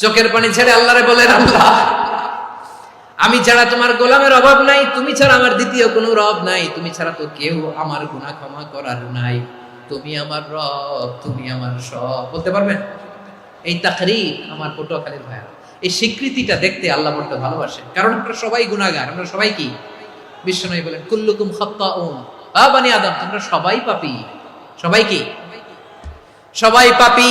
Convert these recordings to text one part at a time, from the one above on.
চোখের পানি ছেড়ে আল্লাহরে বলেন, আল্লাহ, আমি ছাড়া তোমার গোলামের অভাব নাই, তুমি ছাড়া আমার দ্বিতীয় কোনো রব নাই, তুমি ছাড়া তো কেউ আমার গুনাহ ক্ষমা করার নাই। তুমি আমার রব, তুমি আমার সব। বলতে পারবেন? এই তাকরির আমার পটুয়াখালীর ভাইয়া এই স্বীকৃতিটা দেখতে আল্লাহ বলতে ভালোবাসে কারণ আমরা সবাই গুনাহগার, আমরা সবাই কি? বিশ্বনবী বলেন, কুল্লুকুম খাত্তাউন। আ বানি আদম তোমরা সবাই পাপি। সবাই কি? সবাই পাপী।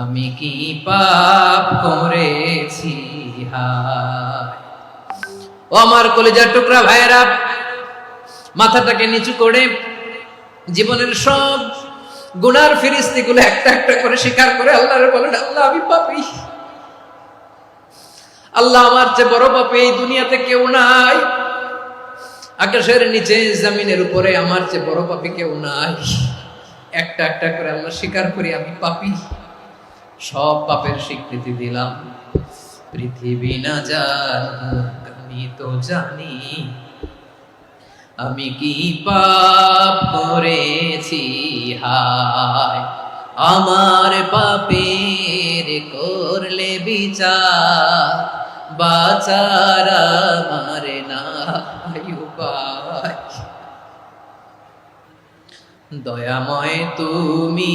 আমি কি পাপ করেছি? ও আমার কলেজার টুকরা ভাইয়েরা, মাথাটাকে নিচু করে জীবনের সব গুনার ফিরিস্তিগুলো একটা একটা করে স্বীকার করে আল্লাহর বলেন, আল্লাহ আমি পাপি। আল্লাহ আমার চেয়ে বড় পাপি এই দুনিয়াতে কেউ নাই। আকাশের নিচে, জমিনের উপরে আমার চেয়ে বড় পাপি কেউ নাই। একটা একটা করে আল্লাহ স্বীকার করি, আমি পাপি। সব পাপের স্বীকৃতি দিলাম। পৃথিবী না জানুক আমি তো জানি। আমি কি পাপ করেছি? হায়, আমার পাপের করলে বিচার। বাচার আমার না দয়াময় তুমি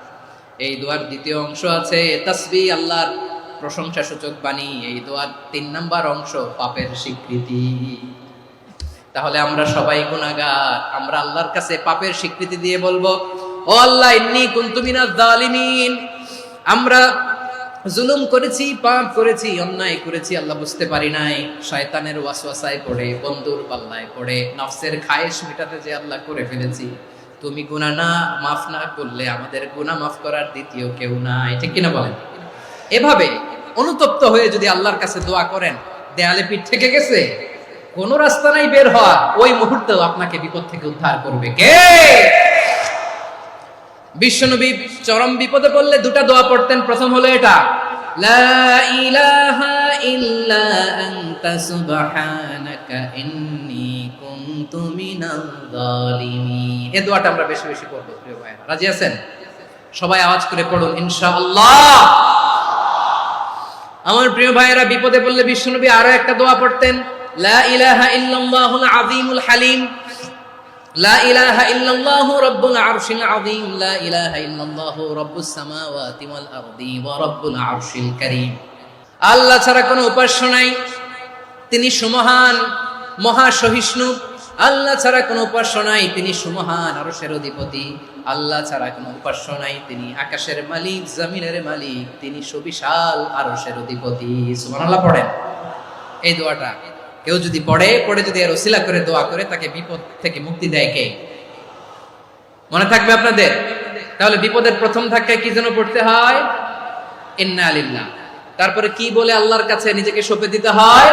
এই দোয়ার দ্বিতীয় অংশ আছে তাসবি আল্লাহর প্রশংসা সূচক বাণী। এই দোয়ার তিন নাম্বার অংশ, পাপের স্বীকৃতি। তাহলে আমরা সবাই গুনাহগার। আমরা আল্লাহর কাছে পাপের স্বীকৃতি দিয়ে বলব, ও আল্লাহ, ইন্নী কুনতু মিনাজ জালিমিন আমরা জুলুম করেছি, পাপ করেছি, অন্যায় করেছি, আল্লাহ বুঝতে পারি নাই। শয়তানের ওয়াসওয়াসায় পড়ে, বন্ধুর পাল্লায় পড়ে, নফসের খায়েশ মেটাতে যে আল্লাহ করে ফেলেছি। তুমি গুনাহ না, মাফ না করলে আমাদের গুনাহ মাফ করার দ্বিতীয় কেউ নাই। ঠিক কিনা বলেন? এভাবে অনুতপ্ত হয়ে যদি আল্লাহর কাছে দোয়া করেন, দেয়ালে পিঠ থেকে গেছে, কোন রাস্তা নাই বের হওয়া, ওই মুহূর্তেও আপনাকে বিপদ থেকে উদ্ধার করবে। কে? বিশ্বনবী চরম বিপদে পড়লে দুটা দোয়া পড়তেন। প্রথম হলো এটা, লা ইলাহা আনতা সুবহানাকা ইন্নী কুনতু মিনাল জালিমিন এই দোয়াটা আমরা বেশি বেশি প্রিয় ভাইরা রাজি আছেন? সবাই আওয়াজ করে পড়ুন, ইনশাআল্লাহ। আমার প্রিয় ভাইয়েরা, বিপদে পড়লে বিশ্বনবী আরও একটা দোয়া পড়তেন, লা ইলাহা ইল্লাল্লাহুল আযীমুল হালিম। লা ইলাহা ইল্লাল্লাহু রাব্বুল আরশিল আযীম। লা ইলাহা ইল্লাল্লাহু রাব্বুস সামাওয়াতি ওয়াল আরদি ওয়া রাব্বুল আরশিল কারীম। আল্লাহ ছাড়া কোনো উপাস্য নাই। তিনি সুমহান, মহা সহিষ্ণু। আল্লাহ ছাড়া কোনো উপাস্য নাই, তিনি সুমহান আরশের অধিপতি। আল্লাহ ছাড়া কোনো উপাস্য নাই, তিনি আকাশের মালিক, জমিনের মালিক, তিনি সুবিশাল আরশের অধিপতি। সুবহানাল্লাহ, পড়েন। এই দোয়াটা কেউ যদি পড়ে পড়ে যদি এর ওসিলা করে, দোয়া করে, তাকে বিপদ থেকে মুক্তি দেয় কে? মনে থাকবে আপনাদের? তাহলে বিপদের প্রথম ধাক্কায় কি যেন পড়তে হয়? ইন্না আলিল্লাহ তারপরে কি বলে আল্লাহর কাছে নিজেকে সঁপে দিতে হয়?